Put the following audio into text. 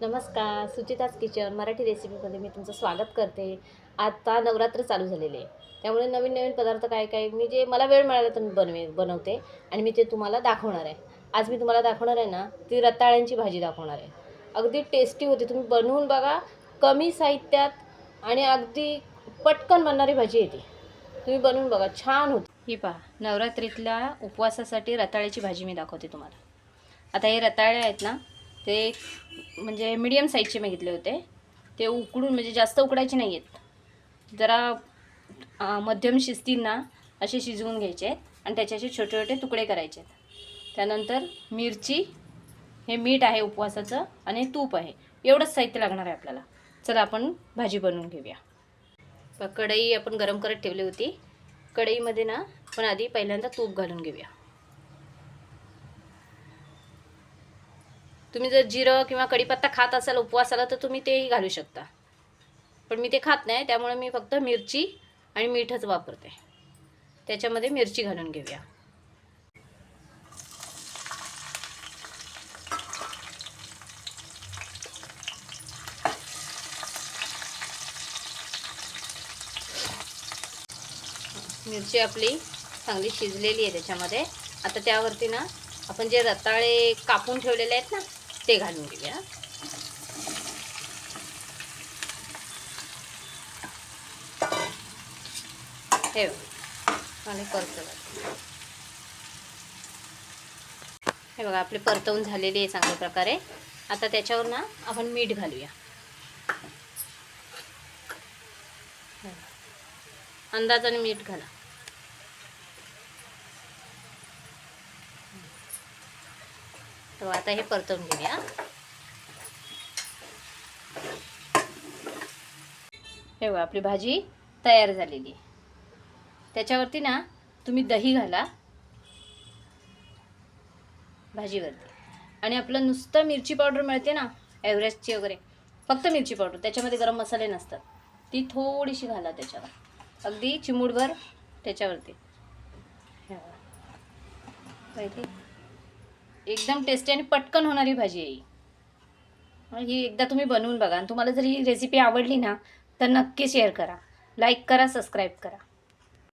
नमस्कार सुचिताच किचन मराठी रेसिपीमध्ये मी तुमचं स्वागत करते. आता नवरात्र चालू झालेले आहे. त्यामुळे नवीन नवीन पदार्थ काय काय मी जे मला वेळ मिळाला तर मी बनवे बनवते आणि मी ते तुम्हाला दाखवणार आहे. आज मी तुम्हाला दाखवणार आहे ना ती रताळ्यांची भाजी दाखवणार आहे. अगदी टेस्टी होती. तुम्ही बनवून बघा कमी साहित्यात आणि अगदी पटकन बनणारी भाजी येते तुम्ही बनवून बघा छान होती. ही पहा नवरात्रीतल्या उपवासासाठी रताळ्याची भाजी मी दाखवते तुम्हाला. आता हे रताळे आहेत ना ते म्हणजे मिडियम साईजचे मी घेतले होते. ते उकडून म्हणजे जास्त उकडायचे नाही आहेत जरा मध्यम शिस्तींना असे शिजवून घ्यायचे आहेत आणि त्याचे असे छोटे छोटे तुकडे करायचे. आहेत त्यानंतर मिरची हे मीठ आहे उपवासाचं आणि तूप आहे. एवढंच साहित्य लागणार आहे आपल्याला. चला आपण भाजी बनवून घेऊया. कढई आपण गरम करत ठेवली होती. कढईमध्ये ना आपण आधी पहिल्यांदा तूप घालून घेऊया. तुम्ही जर जिरं किंवा कढीपत्ता खात असाल उपवासाला तर तुम्ही तेही घालू शकता. पण मी ते खात नाही त्यामुळे मी फक्त मिरची आणि मीठच वापरते. त्याच्यामध्ये मिरची घालून घेऊया. मिरची आपली चांगली शिजलेली आहे त्याच्यामध्ये. आता त्यावरती ना आपण जे रताळे कापून ठेवलेले आहेत ना ते घालून घेऊया. हे आणि परतवा हे बघा आपली परतवून झालेली आहे चांगल्या प्रकारे. आता त्याच्यावर ना आपण मीठ घालूया. अंदाजाने मीठ घाला. तर आता हे परतवून घेऊया. हे आपली भाजी तयार झालेली त्याच्यावरती ना तुम्ही दही घाला भाजीवरती. आणि आपलं नुसतं मिरची पावडर मिळते ना एव्हरेस्टची वगैरे फक्त मिरची पावडर त्याच्यामध्ये गरम मसाले नसतात. ती थोडीशी घाला त्याच्यावर. अगदी चिमूडभर त्याच्यावरती. माहिती एकदम टेस्टी आणि पटकन होणारी भाजी आहे ही. मग ही एकदा तुम्ही बनवून बघा. आणि तुम्हाला जर ही रेसिपी आवडली ना तर नक्की शेअर करा. लाईक करा सबस्क्राईब करा.